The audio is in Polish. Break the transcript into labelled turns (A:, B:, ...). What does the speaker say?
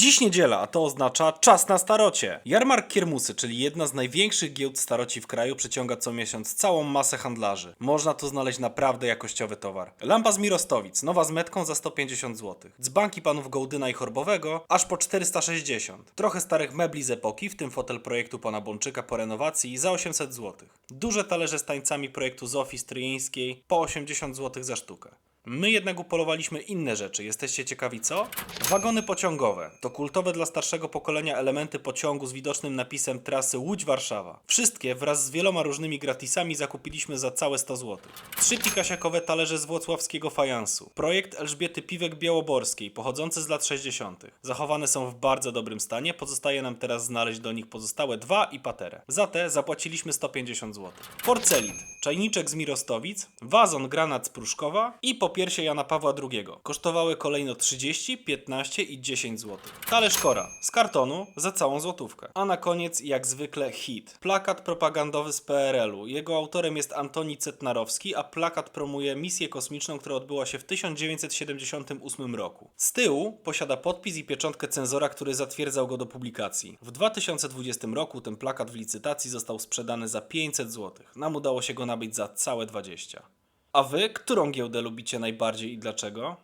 A: Dziś niedziela, a to oznacza czas na starocie. Jarmark Kiermusy, czyli jedna z największych giełd staroci w kraju, przyciąga co miesiąc całą masę handlarzy. Można tu znaleźć naprawdę jakościowy towar. Lampa z Mirostowic, nowa z metką za 150 zł. Dzbanki panów Gołdyna i Chorbowego aż po 460. Trochę starych mebli z epoki, w tym fotel projektu pana Bączyka po renowacji za 800 zł. Duże talerze z tańcami projektu Zofii Stryjeńskiej po 80 zł za sztukę. My jednak upolowaliśmy inne rzeczy. Jesteście ciekawi co? Wagony pociągowe. To kultowe dla starszego pokolenia elementy pociągu z widocznym napisem trasy Łódź-Warszawa. Wszystkie wraz z wieloma różnymi gratisami zakupiliśmy za całe 100 zł. Trzy pikasiakowe talerze z włocławskiego fajansu. Projekt Elżbiety Piwek Białoborskiej, pochodzący z lat 60. Zachowane są w bardzo dobrym stanie, pozostaje nam teraz znaleźć do nich pozostałe dwa i paterę. Za te zapłaciliśmy 150 zł. Porcelit, czajniczek z Mirostowic, wazon granat z Pruszkowa i popiersie Jana Pawła II. Kosztowały kolejno 30, 15 i 10 zł. Talerz Kora z kartonu za całą złotówkę. A na koniec, jak zwykle, hit. Plakat propagandowy z PRL-u. Jego autorem jest Antoni Cetnarowski, a plakat promuje misję kosmiczną, która odbyła się w 1978 roku. Z tyłu posiada podpis i pieczątkę cenzora, który zatwierdzał go do publikacji. W 2020 roku ten plakat w licytacji został sprzedany za 500 zł. Nam udało się go nabyć za całe 20. A wy, którą giełdę lubicie najbardziej i dlaczego?